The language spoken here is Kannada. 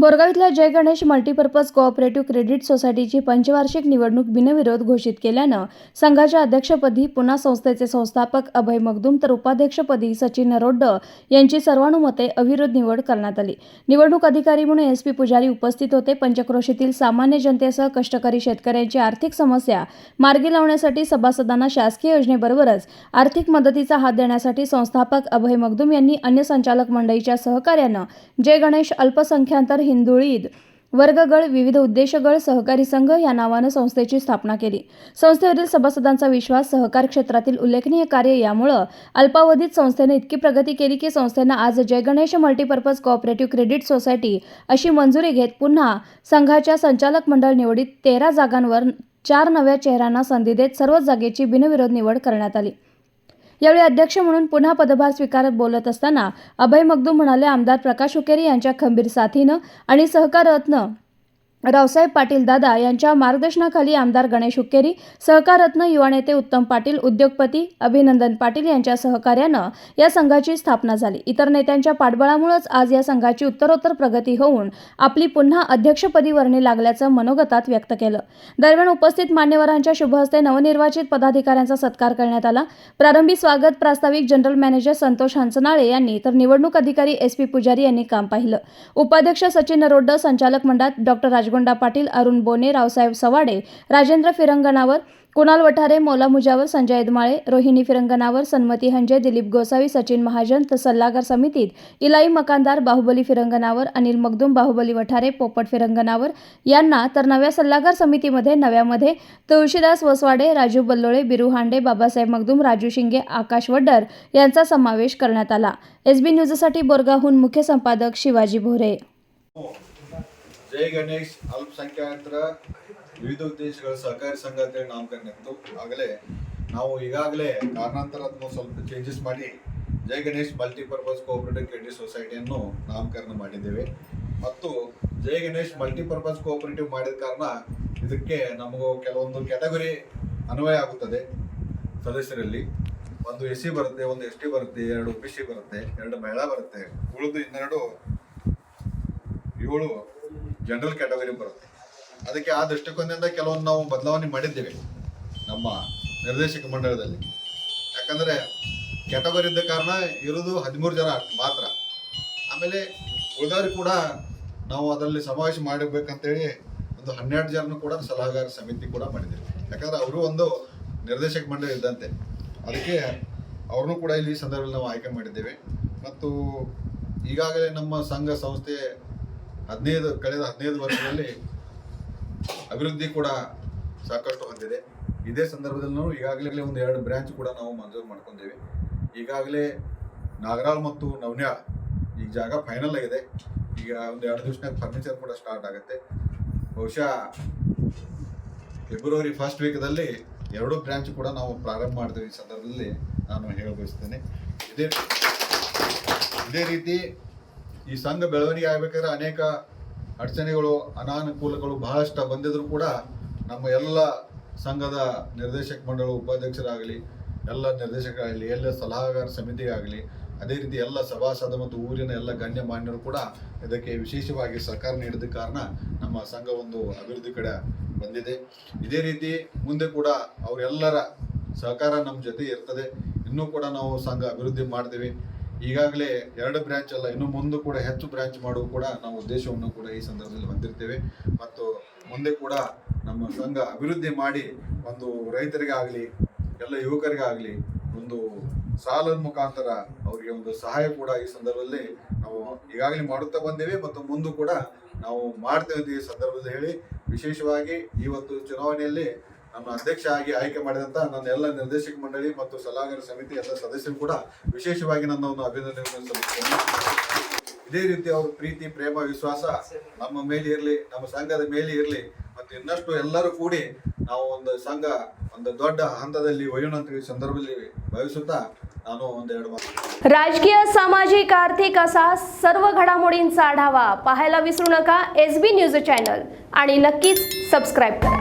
बोरगाव इथल्या Jai Ganesh multipurpose cooperative credit सोसायटीची पंचवार्षिक निवडणूक बिनविरोध घोषित केल्यानं संघाच्या अध्यक्षपदी पुन्हा संस्थेचे संस्थापक अभय मगदूम तर उपाध्यक्षपदी सचिन नरोड्ड यांची सर्वानुमते अविरोध निवड करण्यात आली. निवडणूक अधिकारी म्हणून एस पी पुजारी उपस्थित होते. पंचक्रोशीतील सामान्य जनतेसह कष्टकरी शेतकऱ्यांची आर्थिक समस्या मार्गी लावण्यासाठी सभासदांना शासकीय योजनेबरोबरच आर्थिक मदतीचा हात देण्यासाठी संस्थापक अभय मगदूम यांनी अन्य संचालक मंडळीच्या सहकार्यानं जय गणेश अल्पसंख्यातर हिंदुळीद वर्गगळ विविध उद्देशगळ सहकारी संघ या नावानं संस्थेची स्थापना केली. संस्थेवरील सभासदांचा विश्वास सहकार क्षेत्रातील उल्लेखनीय कार्य यामुळं अल्पावधीत संस्थेने इतकी प्रगती केली की संस्थेनं आज Jaiganesh multipurpose cooperative credit society अशी मंजुरी घेत पुन्हा संघाच्या संचालक मंडळ निवडीत तेरा जागांवर चार नव्या चेहऱ्यांना संधी देत सर्वच जागेची बिनविरोध निवड करण्यात आली. यावेळी अध्यक्ष म्हणून पुन्हा पदभार स्वीकारत बोलत असताना अभय मगदूम म्हणाले आमदार प्रकाश हुकेरी यांच्या खंबीर साथीनं आणि सहकारत्न रावसाहेब पाटील दादा यांच्या मार्गदर्शनाखाली आमदार गणेश हुक्केरी सहकाररत्न युवा नेते उत्तम पाटील उद्योगपती अभिनंदन पाटील यांच्या सहकार्यानं या संघाची स्थापना झाली. इतर नेत्यांच्या पाठबळामुळेच आज या संघाची उत्तरोत्तर प्रगती होऊन आपली पुन्हा अध्यक्षपदी वर्णी लागल्याचं मनोगतात व्यक्त केलं. दरम्यान उपस्थित मान्यवरांच्या शुभहस्ते नवनिर्वाचित पदाधिकाऱ्यांचा सत्कार करण्यात आला. प्रारंभी स्वागत प्रास्ताविक जनरल मॅनेजर संतोष हंचनाळे यांनी तर निवडणूक अधिकारी एस पी पुजारी यांनी काम पाहिलं. उपाध्यक्ष सचिन नरोड्ड संचालक मंडळात डॉक्टर राजगुंडा पाटील अरुण बोने रावसाहेब सवाडे राजेंद्र फिरंगणावर कुणाल वठारे मोला मुजावर संजय यदमाळे रोहिणी फिरंगणावर सन्मती हंजे दिलीप गोसावी सचिन महाजन तर सल्लागार समितीत इलाई मकानदार बाहुबली फिरंगणावर अनिल मगदूम बाहुबली वठारे पोपट फिरंगणावर यांना तर नव्या सल्लागार समितीमध्ये नव्यामध्ये तुळशीदास वसवाडे राजू बल्लोळे बिरू हांडे बाबासाहेब मगदूम राजू शिंगे आकाश वड्डर यांचा समावेश करण्यात आला. एस बी न्यूजसाठी बोरगाहून मुख्य संपादक शिवाजी भोरे. ಜೈ ಗಣೇಶ್, ಅಲ್ಪಸಂಖ್ಯಾತರ ವಿವಿಧ ಉದ್ದೇಶಗಳ ಸಹಕಾರಿ ಸಂಘ ಅಂತೇಳಿ ನಾಮಕರಣ ಇತ್ತು. ಆಗಲೇ ನಾವು ಈಗಾಗಲೇ ಕಾರಣಾಂತರ ಸ್ವಲ್ಪ ಚೇಂಜಸ್ ಮಾಡಿ Jai Ganesh multipurpose cooperative credit ಸೊಸೈಟಿಯನ್ನು ನಾಮಕರಣ ಮಾಡಿದ್ದೇವೆ. ಮತ್ತು ಜೈ ಗಣೇಶ್ ಮಲ್ಟಿಪರ್ಪಸ್ ಕೋಆಪರೇಟಿವ್ ಮಾಡಿದ ಕಾರಣ ಇದಕ್ಕೆ ನಮಗೂ ಕೆಲವೊಂದು ಕ್ಯಾಟಗರಿ ಅನ್ವಯ ಆಗುತ್ತದೆ ಸದಸ್ಯರಲ್ಲಿ. ಒಂದು ಎಸ್ ಸಿ ಬರುತ್ತೆ, ಒಂದು ಎಸ್ ಟಿ ಬರುತ್ತೆ, ಎರಡು ಬಿ ಸಿ ಬರುತ್ತೆ, ಎರಡು ಮಹಿಳಾ ಬರುತ್ತೆ. ಉಳಿದು ಇನ್ನೆರಡು ಏಳು ಜನರಲ್ ಕ್ಯಾಟಗರಿ ಬರುತ್ತೆ. ಅದಕ್ಕೆ ಆ ದೃಷ್ಟಿಕೋನದಿಂದ ಕೆಲವೊಂದು ನಾವು ಬದಲಾವಣೆ ಮಾಡಿದ್ದೇವೆ ನಮ್ಮ ನಿರ್ದೇಶಕ ಮಂಡಳದಲ್ಲಿ ಯಾಕಂದರೆ ಕ್ಯಾಟಗರಿ ಇದ್ದ ಕಾರಣ ಇರೋದು ಹದಿಮೂರು ಜನ ಮಾತ್ರ. ಆಮೇಲೆ ಉಳಿದವರು ಕೂಡ ನಾವು ಅದರಲ್ಲಿ ಸಮಾವೇಶ ಮಾಡಬೇಕಂತೇಳಿ ಒಂದು ಹನ್ನೆರಡು ಜನ ಕೂಡ ಸಲಹಾಗಾರ ಸಮಿತಿ ಕೂಡ ಮಾಡಿದ್ದೇವೆ. ಯಾಕಂದ್ರೆ ಅವರು ಒಂದು ನಿರ್ದೇಶಕ ಮಂಡಳಿ ಇದ್ದಂತೆ. ಅದಕ್ಕೆ ಅವ್ರನ್ನೂ ಕೂಡ ಇಲ್ಲಿ ಸಂದರ್ಭದಲ್ಲಿ ನಾವು ಆಯ್ಕೆ ಮಾಡಿದ್ದೇವೆ. ಮತ್ತು ಈಗಾಗಲೇ ನಮ್ಮ ಸಂಘ, ಸಂಸ್ಥೆ ಹದಿನೈದು, ಕಳೆದ ಹದಿನೈದು ವರ್ಷದಲ್ಲಿ ಅಭಿವೃದ್ಧಿ ಕೂಡ ಸಾಕಷ್ಟು ಹೊಂದಿದೆ. ಇದೇ ಸಂದರ್ಭದಲ್ಲಿ ನಾವು ಈಗಾಗಲೇ ಒಂದು ಎರಡು ಬ್ರ್ಯಾಂಚ್ ಕೂಡ ನಾವು ಮಂಜೂರು ಮಾಡ್ಕೊಂಡಿದ್ದೇವೆ ಈಗಾಗಲೇ ನಾಗರಾಳ್ ಮತ್ತು ನವನ್ಯಾಳ್ ಈ ಜಾಗ ಫೈನಲ್ ಆಗಿದೆ. ಈಗ ಒಂದು ಎರಡು ದಿವಸನಾಗ ಫರ್ನಿಚರ್ ಕೂಡ ಸ್ಟಾರ್ಟ್ ಆಗುತ್ತೆ. ಬಹುಶಃ ಫೆಬ್ರವರಿ ಫಸ್ಟ್ ವೀಕ್ದಲ್ಲಿ ಎರಡು ಬ್ರ್ಯಾಂಚ್ ಕೂಡ ನಾವು ಪ್ರಾರಂಭ ಮಾಡ್ತೀವಿ ಈ ಸಂದರ್ಭದಲ್ಲಿ ನಾನು ಹೇಳಬಯಸ್ತೇನೆ. ಇದೇ ಇದೇ ರೀತಿ ಈ ಸಂಘ ಬೆಳವಣಿಗೆ ಆಗ್ಬೇಕಾದ್ರೆ ಅನೇಕ ಅಡಚಣೆಗಳು, ಅನಾನುಕೂಲಗಳು ಬಹಳಷ್ಟು ಬಂದಿದ್ರು ಕೂಡ ನಮ್ಮ ಎಲ್ಲ ಸಂಘದ ನಿರ್ದೇಶಕ ಮಂಡಳ ಉಪಾಧ್ಯಕ್ಷರಾಗಲಿ, ಎಲ್ಲ ನಿರ್ದೇಶಕರಾಗಲಿ, ಎಲ್ಲ ಸಲಹಾಗಾರ ಸಮಿತಿಗಾಗಲಿ, ಅದೇ ರೀತಿ ಎಲ್ಲ ಸಭಾಸದ ಮತ್ತು ಊರಿನ ಎಲ್ಲ ಗಣ್ಯ ಮಾನ್ಯರು ಕೂಡ ಇದಕ್ಕೆ ವಿಶೇಷವಾಗಿ ಸಹಕಾರ ನೀಡಿದ ಕಾರಣ ನಮ್ಮ ಸಂಘ ಒಂದು ಅಭಿವೃದ್ಧಿ ಕಡೆ ಬಂದಿದೆ. ಇದೇ ರೀತಿ ಮುಂದೆ ಕೂಡ ಅವರೆಲ್ಲರ ಸಹಕಾರ ನಮ್ಮ ಜೊತೆ ಇರ್ತದೆ. ಇನ್ನೂ ಕೂಡ ನಾವು ಸಂಘ ಅಭಿವೃದ್ಧಿ ಮಾಡ್ತೀವಿ. ಈಗಾಗಲೇ ಎರಡು ಬ್ರ್ಯಾಂಚ್ ಅಲ್ಲ, ಇನ್ನು ಮುಂದೆ ಕೂಡ ಹೆಚ್ಚು ಬ್ರಾಂಚ್ ಮಾಡುವ ಕೂಡ ನಾವು ಉದ್ದೇಶವನ್ನು ಕೂಡ ಈ ಸಂದರ್ಭದಲ್ಲಿ ಹೊಂದಿರ್ತೇವೆ. ಮತ್ತು ಮುಂದೆ ಕೂಡ ನಮ್ಮ ಸಂಘ ಅಭಿವೃದ್ಧಿ ಮಾಡಿ ಒಂದು ರೈತರಿಗಾಗಲಿ, ಎಲ್ಲ ಯುವಕರಿಗಾಗಲಿ ಒಂದು ಸಾಲದ ಮುಖಾಂತರ ಅವರಿಗೆ ಒಂದು ಸಹಾಯ ಕೂಡ ಈ ಸಂದರ್ಭದಲ್ಲಿ ನಾವು ಈಗಾಗಲೇ ಮಾಡುತ್ತಾ ಬಂದೇವೆ. ಮತ್ತು ಮುಂದೆ ಕೂಡ ನಾವು ಮಾಡ್ತೇವೆ ಈ ಸಂದರ್ಭದಲ್ಲಿ ಹೇಳಿ, ವಿಶೇಷವಾಗಿ ಇವತ್ತು ಚುನಾವಣೆಯಲ್ಲಿ ನಮ್ಮ ಅಧ್ಯಕ್ಷ ಆಗಿ ಆಯ್ಕೆ ಮಾಡಿದಂತ ನನ್ನ ಎಲ್ಲ ನಿರ್ದೇಶಕ ಮಂಡಳಿ ಮತ್ತು ಸಲಹಾಗಾರ ಸಮಿತಿ ಎಲ್ಲ ಸದಸ್ಯರು ಕೂಡ ವಿಶೇಷವಾಗಿ ನನ್ನ ಒಂದು ಅಭಿನಂದನೆಗಳನ್ನು ಸಲ್ಲಿಸ್ತೇನೆ ಇದೇ ರೀತಿ ಅವ್ರ ಪ್ರೀತಿ ಪ್ರೇಮ ವಿಶ್ವಾಸ ನಮ್ಮ ಮೇಲೆ ಇರಲಿ ನಮ್ಮ ಸಂಘದ ಮೇಲೆ ಇರಲಿ ಮತ್ತು ಇನ್ನಷ್ಟು ಎಲ್ಲರೂ ಕೂಡಿ ನಾವು ಒಂದು ಸಂಘ ಒಂದು ದೊಡ್ಡ ಹಂತದಲ್ಲಿ ಒಯ್ಯೋಣ ಅಂತ ಈ ಸಂದರ್ಭದಲ್ಲಿ ಭಾವಿಸುತ್ತಾ ನಾನು ಒಂದೆರಡು ಮಾತು राजकीय सामाजिक आर्थिक असा सर्व घडामोडींचा आढावा पाहायला विसरू नका एस बी न्यूज चॅनल आणि नक्कीच सबस्क्राईब करा